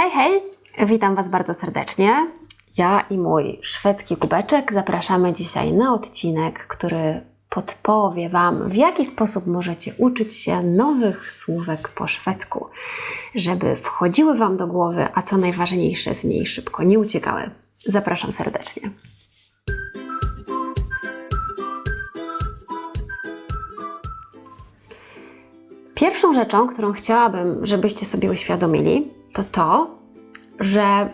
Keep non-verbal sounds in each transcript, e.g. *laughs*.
Hej, hej! Witam Was bardzo serdecznie. Ja i mój szwedzki kubeczek zapraszamy dzisiaj na odcinek, który podpowie Wam, w jaki sposób możecie uczyć się nowych słówek po szwedzku, żeby wchodziły Wam do głowy, a co najważniejsze, z niej szybko nie uciekały. Zapraszam serdecznie. Pierwszą rzeczą, którą chciałabym, żebyście sobie uświadomili, to to, że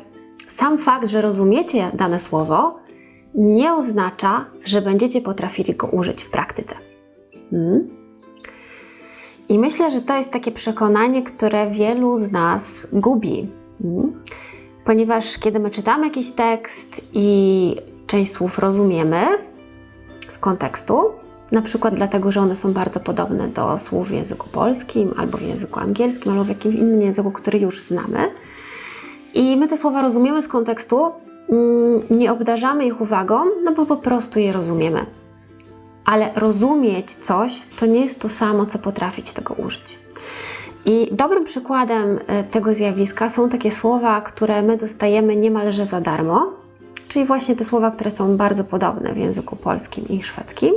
sam fakt, że rozumiecie dane słowo, nie oznacza, że będziecie potrafili go użyć w praktyce. Hmm? I myślę, że to jest takie przekonanie, które wielu z nas gubi. Hmm? Ponieważ kiedy my czytamy jakiś tekst i część słów rozumiemy z kontekstu, na przykład dlatego, że one są bardzo podobne do słów w języku polskim, albo w języku angielskim, albo w jakimś innym języku, który już znamy. I my te słowa rozumiemy z kontekstu, mm, nie obdarzamy ich uwagą, no bo po prostu je rozumiemy. Ale rozumieć coś to nie jest to samo, co potrafić tego użyć. I dobrym przykładem e, tego zjawiska są takie słowa, które my dostajemy niemalże za darmo, czyli właśnie te słowa, które są bardzo podobne w języku polskim i szwedzkim.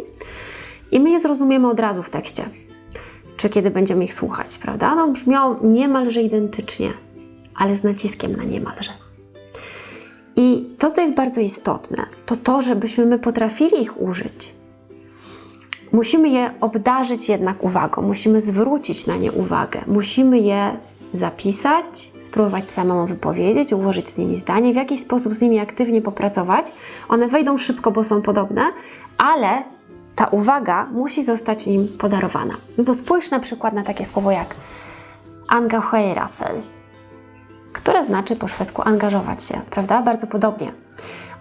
I my je zrozumiemy od razu w tekście, czy kiedy będziemy ich słuchać, prawda? No, brzmią niemalże identycznie, ale z naciskiem na niemalże. I to, co jest bardzo istotne, to to, żebyśmy my potrafili ich użyć. Musimy je obdarzyć jednak uwagą, musimy zwrócić na nie uwagę, musimy je zapisać, spróbować samemu wypowiedzieć, ułożyć z nimi zdanie, w jakiś sposób z nimi aktywnie popracować. One wejdą szybko, bo są podobne, ale ta uwaga musi zostać im podarowana. No bo spójrz na przykład na takie słowo jak engagerasel, które znaczy po szwedzku angażować się, prawda? Bardzo podobnie.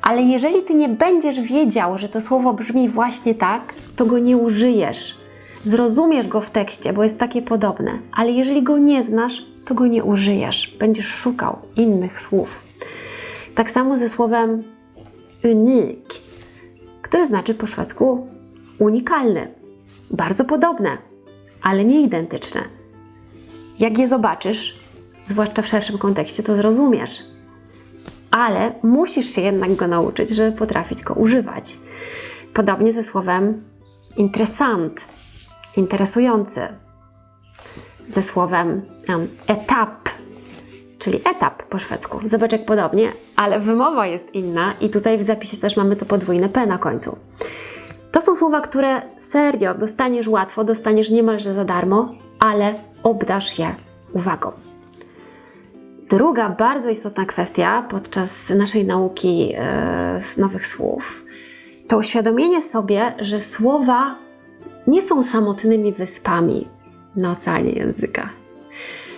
Ale jeżeli ty nie będziesz wiedział, że to słowo brzmi właśnie tak, to go nie użyjesz. Zrozumiesz go w tekście, bo jest takie podobne, ale jeżeli go nie znasz, to go nie użyjesz. Będziesz szukał innych słów. Tak samo ze słowem unik, które znaczy po szwedzku unikalny. Bardzo podobne, ale nie identyczne. Jak je zobaczysz, zwłaszcza w szerszym kontekście, to zrozumiesz. Ale musisz się jednak go nauczyć, żeby potrafić go używać. Podobnie ze słowem interesant, interesujący. Ze słowem um, etap, czyli etap po szwedzku. Zobacz jak podobnie, ale wymowa jest inna i tutaj w zapisie też mamy to podwójne P na końcu. To są słowa, które serio dostaniesz łatwo, dostaniesz niemalże za darmo, ale obdasz je uwagą. Druga bardzo istotna kwestia podczas naszej nauki e, nowych słów to uświadomienie sobie, że słowa nie są samotnymi wyspami na oceanie języka.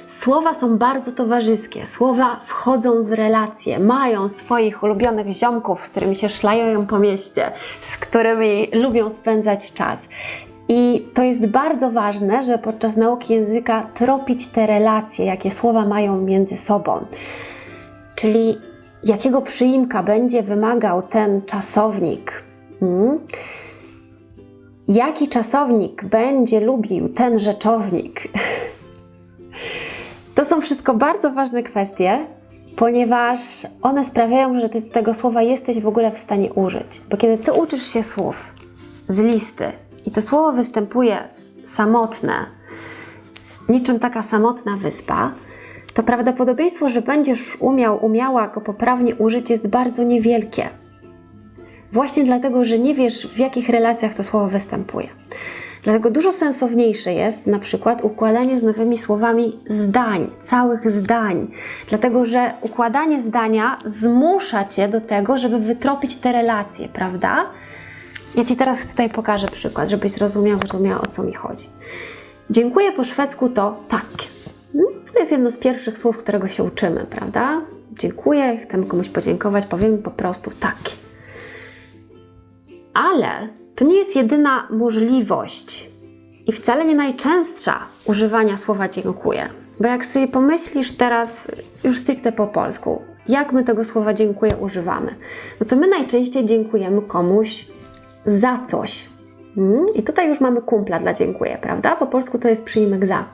Słowa są bardzo towarzyskie, słowa wchodzą w relacje, mają swoich ulubionych ziomków, z którymi się szlają po mieście, z którymi lubią spędzać czas. I to jest bardzo ważne, że podczas nauki języka tropić te relacje, jakie słowa mają między sobą. Czyli jakiego przyimka będzie wymagał ten czasownik. Hmm? Jaki czasownik będzie lubił ten rzeczownik? *laughs* To są wszystko bardzo ważne kwestie, ponieważ one sprawiają, że ty tego słowa jesteś w ogóle w stanie użyć. Bo kiedy ty uczysz się słów z listy i to słowo występuje samotne, niczym taka samotna wyspa, to prawdopodobieństwo, że będziesz umiał, umiała go poprawnie użyć jest bardzo niewielkie. Właśnie dlatego, że nie wiesz, w jakich relacjach to słowo występuje. Dlatego dużo sensowniejsze jest na przykład układanie z nowymi słowami zdań, całych zdań. Dlatego, że układanie zdania zmusza cię do tego, żeby wytropić te relacje, prawda? Ja ci teraz tutaj pokażę przykład, żebyś zrozumiał, zrozumiała o co mi chodzi. Dziękuję po szwedzku to tak. To jest jedno z pierwszych słów, którego się uczymy, prawda? Dziękuję, chcemy komuś podziękować, powiemy po prostu tak. Ale to nie jest jedyna możliwość i wcale nie najczęstsza używania słowa dziękuję. Bo jak sobie pomyślisz teraz już stricte po polsku, jak my tego słowa dziękuję używamy, no to my najczęściej dziękujemy komuś za coś. Hmm? I tutaj już mamy kumpla dla dziękuję, prawda? Po polsku to jest przyjmek za.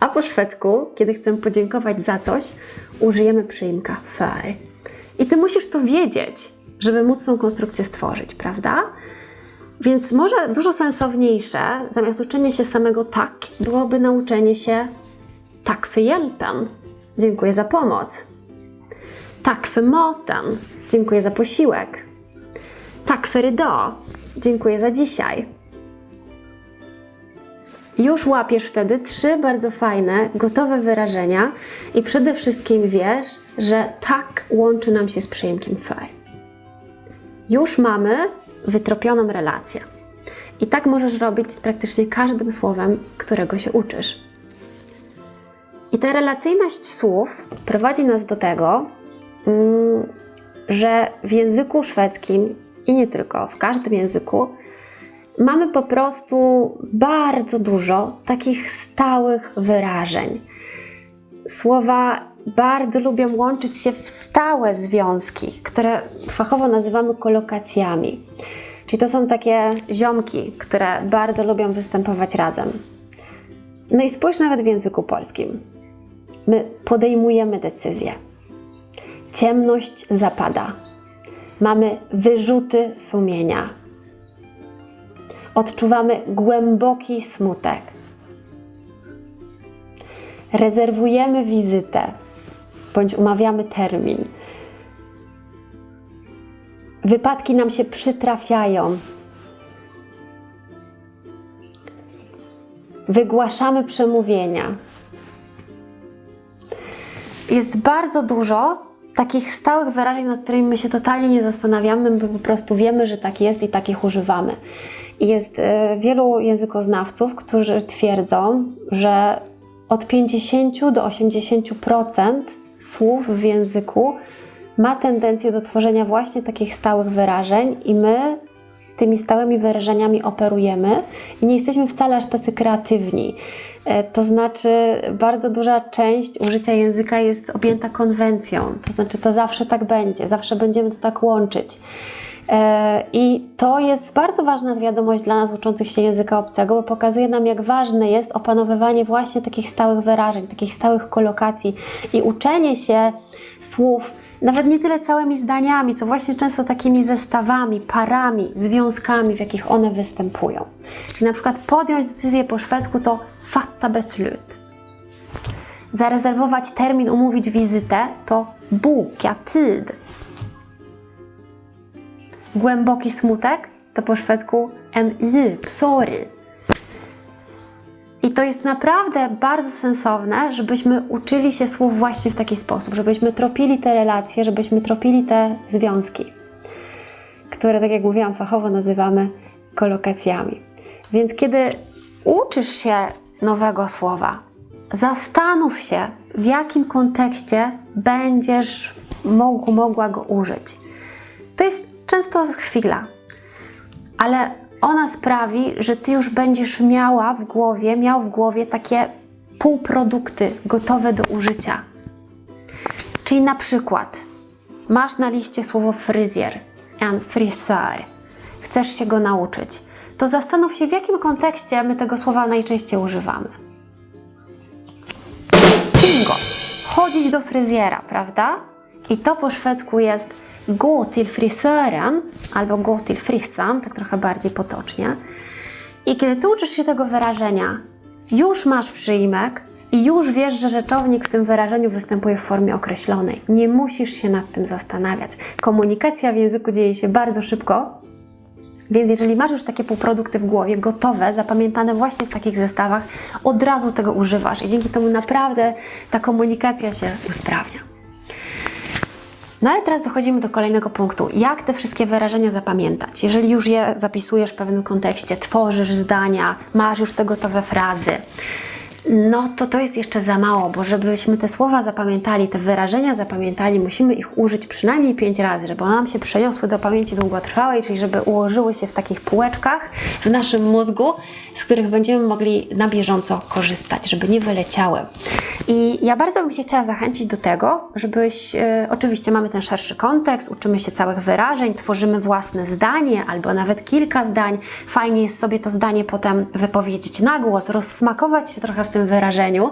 A po szwedzku, kiedy chcemy podziękować za coś, użyjemy przyimka för. I ty musisz to wiedzieć, żeby móc tą konstrukcję stworzyć, prawda? Więc może dużo sensowniejsze, zamiast uczenia się samego tak, byłoby nauczenie się tak för hjälpen. Dziękuję za pomoc. Tak för maten. Dziękuję za posiłek. Tak idag. Dziękuję za dzisiaj. Już łapiesz wtedy trzy bardzo fajne, gotowe wyrażenia i przede wszystkim wiesz, że tak łączy nam się z przyimkiem für. Już mamy wytropioną relację. I tak możesz robić z praktycznie każdym słowem, którego się uczysz. I ta relacyjność słów prowadzi nas do tego, mm, że w języku szwedzkim i nie tylko, w każdym języku mamy po prostu bardzo dużo takich stałych wyrażeń. Słowa bardzo lubią łączyć się w stałe związki, które fachowo nazywamy kolokacjami. Czyli to są takie ziomki, które bardzo lubią występować razem. No i spójrz nawet w języku polskim. My podejmujemy decyzję. Ciemność zapada. Mamy wyrzuty sumienia. Odczuwamy głęboki smutek. Rezerwujemy wizytę bądź umawiamy termin. Wypadki nam się przytrafiają. Wygłaszamy przemówienia. Jest bardzo dużo takich stałych wyrażeń, nad którymi my się totalnie nie zastanawiamy, my po prostu wiemy, że tak jest i takich używamy. Jest e, wielu językoznawców, którzy twierdzą, że od 50 do 80% słów w języku ma tendencję do tworzenia właśnie takich stałych wyrażeń i my tymi stałymi wyrażeniami operujemy i nie jesteśmy wcale aż tacy kreatywni. E, To znaczy, bardzo duża część użycia języka jest objęta konwencją, to znaczy, to zawsze tak będzie, zawsze będziemy to tak łączyć. E, I to jest bardzo ważna wiadomość dla nas uczących się języka obcego, bo pokazuje nam, jak ważne jest opanowywanie właśnie takich stałych wyrażeń, takich stałych kolokacji i uczenie się słów, nawet nie tyle całymi zdaniami, co właśnie często takimi zestawami, parami, związkami, w jakich one występują. Czyli na przykład podjąć decyzję po szwedzku to fatta beslut. Zarezerwować termin, umówić wizytę to boka tid. Głęboki smutek to po szwedzku en djup sorg. I to jest naprawdę bardzo sensowne, żebyśmy uczyli się słów właśnie w taki sposób, żebyśmy tropili te relacje, żebyśmy tropili te związki, które, tak jak mówiłam, fachowo nazywamy kolokacjami. Więc kiedy uczysz się nowego słowa, zastanów się, w jakim kontekście będziesz mógł, mogła go użyć. To jest często chwila, ale ona sprawi, że ty już będziesz miała w głowie, miał w głowie takie półprodukty gotowe do użycia. Czyli na przykład masz na liście słowo fryzjer, en friseur, chcesz się go nauczyć, to zastanów się, w jakim kontekście my tego słowa najczęściej używamy. Bingo! Chodzić do fryzjera, prawda? I to po szwedzku jest gå till frisören albo gå till frissan, tak trochę bardziej potocznie. I kiedy ty uczysz się tego wyrażenia, już masz przyimek i już wiesz, że rzeczownik w tym wyrażeniu występuje w formie określonej. Nie musisz się nad tym zastanawiać. Komunikacja w języku dzieje się bardzo szybko, więc jeżeli masz już takie półprodukty w głowie, gotowe, zapamiętane właśnie w takich zestawach, od razu tego używasz i dzięki temu naprawdę ta komunikacja się usprawnia. No ale teraz dochodzimy do kolejnego punktu. Jak te wszystkie wyrażenia zapamiętać? Jeżeli już je zapisujesz w pewnym kontekście, tworzysz zdania, masz już te gotowe frazy, no to to jest jeszcze za mało, bo żebyśmy te słowa zapamiętali, te wyrażenia zapamiętali, musimy ich użyć przynajmniej pięć razy, żeby one nam się przeniosły do pamięci długotrwałej, czyli żeby ułożyły się w takich półeczkach w naszym mózgu z których będziemy mogli na bieżąco korzystać, żeby nie wyleciały. I ja bardzo bym się chciała zachęcić do tego, żebyś, e, oczywiście mamy ten szerszy kontekst, uczymy się całych wyrażeń, tworzymy własne zdanie albo nawet kilka zdań. Fajnie jest sobie to zdanie potem wypowiedzieć na głos, rozsmakować się trochę w tym wyrażeniu,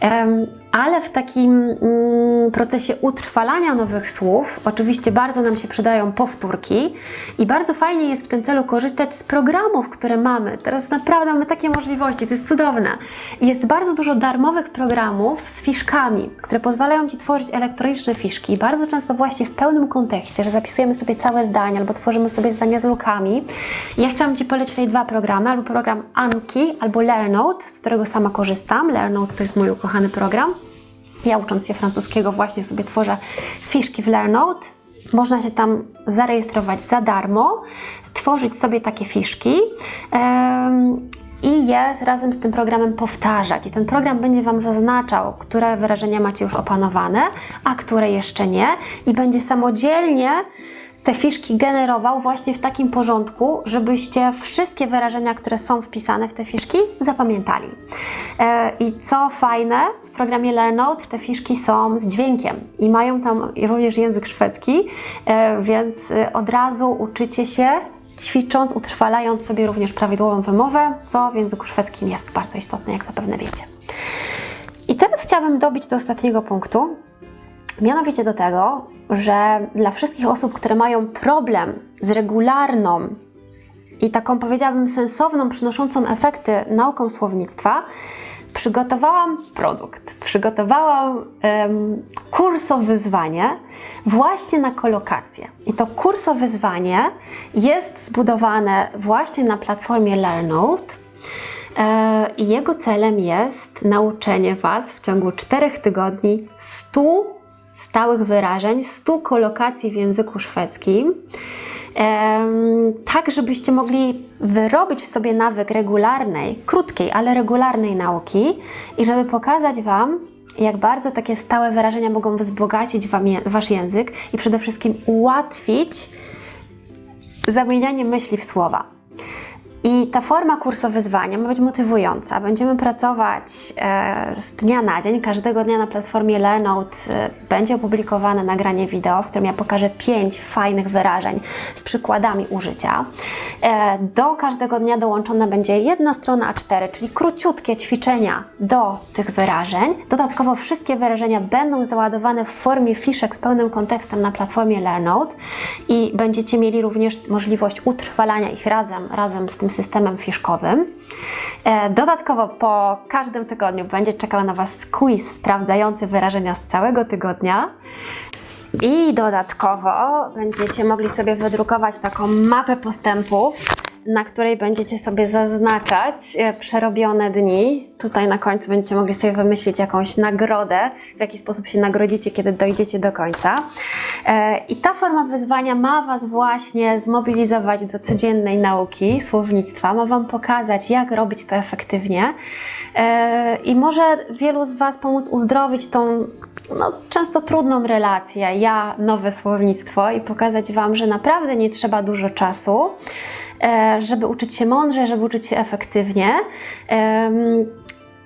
Em, ale w takim mm, procesie utrwalania nowych słów, oczywiście bardzo nam się przydają powtórki i bardzo fajnie jest w tym celu korzystać z programów, które mamy. Teraz naprawdę mamy takie możliwości, to jest cudowne. Jest bardzo dużo darmowych programów z fiszkami, które pozwalają Ci tworzyć elektroniczne fiszki. Bardzo często właśnie w pełnym kontekście, że zapisujemy sobie całe zdania albo tworzymy sobie zdania z lukami. Ja chciałam Ci polecić tutaj dwa programy, albo program Anki, albo Learnote, z którego sama korzystam. Learnote to jest mój ukochany program. Ja ucząc się francuskiego właśnie sobie tworzę fiszki w Learnote. Można się tam zarejestrować za darmo, tworzyć sobie takie fiszki i je razem z tym programem powtarzać. I ten program będzie Wam zaznaczał, które wyrażenia macie już opanowane, a które jeszcze nie i będzie samodzielnie te fiszki generował właśnie w takim porządku, żebyście wszystkie wyrażenia, które są wpisane w te fiszki, zapamiętali. E, I co fajne, w programie Learnote te fiszki są z dźwiękiem i mają tam również język szwedzki, e, więc e, od razu uczycie się ćwicząc, utrwalając sobie również prawidłową wymowę, co w języku szwedzkim jest bardzo istotne, jak zapewne wiecie. I teraz chciałabym dobić do ostatniego punktu, Mianowicie do tego, że dla wszystkich osób, które mają problem z regularną i taką powiedziałabym sensowną, przynoszącą efekty nauką słownictwa, przygotowałam produkt. Przygotowałam em, kurso wyzwanie właśnie na kolokację. I to kurso wyzwanie jest zbudowane właśnie na platformie Learnote. I jego celem jest nauczenie Was w ciągu 4 tygodni 100 stałych wyrażeń, 100 kolokacji w języku szwedzkim, tak żebyście mogli wyrobić w sobie nawyk regularnej, krótkiej, ale regularnej nauki i żeby pokazać Wam, jak bardzo takie stałe wyrażenia mogą wzbogacić wam je, Wasz język i przede wszystkim ułatwić zamienianie myśli w słowa. I ta forma kursu wyzwania ma być motywująca. Będziemy pracować e, z dnia na dzień. Każdego dnia na platformie Learnote e, będzie opublikowane nagranie wideo, w którym ja pokażę pięć fajnych wyrażeń z przykładami użycia. E, do każdego dnia dołączona będzie jedna strona A4, czyli króciutkie ćwiczenia do tych wyrażeń. Dodatkowo wszystkie wyrażenia będą załadowane w formie fiszek z pełnym kontekstem na platformie Learnote i będziecie mieli również możliwość utrwalania ich razem, razem z tym systemem fiszkowym. E, Dodatkowo po każdym tygodniu będzie czekał na Was quiz sprawdzający wyrażenia z całego tygodnia. I dodatkowo będziecie mogli sobie wydrukować taką mapę postępów, na której będziecie sobie zaznaczać e, przerobione dni. Tutaj na końcu będziecie mogli sobie wymyślić jakąś nagrodę, w jaki sposób się nagrodzicie, kiedy dojdziecie do końca. E, I ta forma wyzwania ma Was właśnie zmobilizować do codziennej nauki słownictwa, ma Wam pokazać, jak robić to efektywnie E, i może wielu z Was pomóc uzdrowić tą no, często trudną relację ja, nowe słownictwo i pokazać Wam, że naprawdę nie trzeba dużo czasu, żeby uczyć się mądrze, żeby uczyć się efektywnie.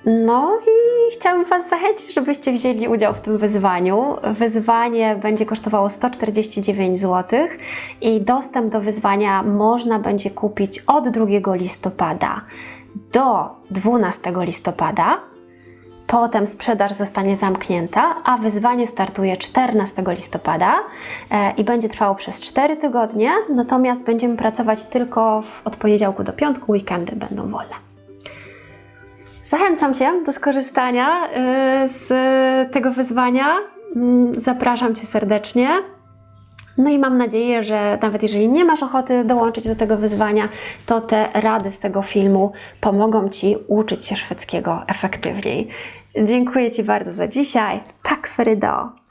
No i chciałabym Was zachęcić, żebyście wzięli udział w tym wyzwaniu. Wyzwanie będzie kosztowało 149 zł i dostęp do wyzwania można będzie kupić od 2 listopada do 12 listopada. Potem sprzedaż zostanie zamknięta, a wyzwanie startuje 14 listopada e, i będzie trwało przez 4 tygodnie. Natomiast będziemy pracować tylko od poniedziałku do piątku, weekendy będą wolne. Zachęcam Cię do skorzystania y, z tego wyzwania. Mm, Zapraszam Cię serdecznie. No i mam nadzieję, że nawet jeżeli nie masz ochoty dołączyć do tego wyzwania, to te rady z tego filmu pomogą Ci uczyć się szwedzkiego efektywniej. Dziękuję Ci bardzo za dzisiaj. Tak, Frydo.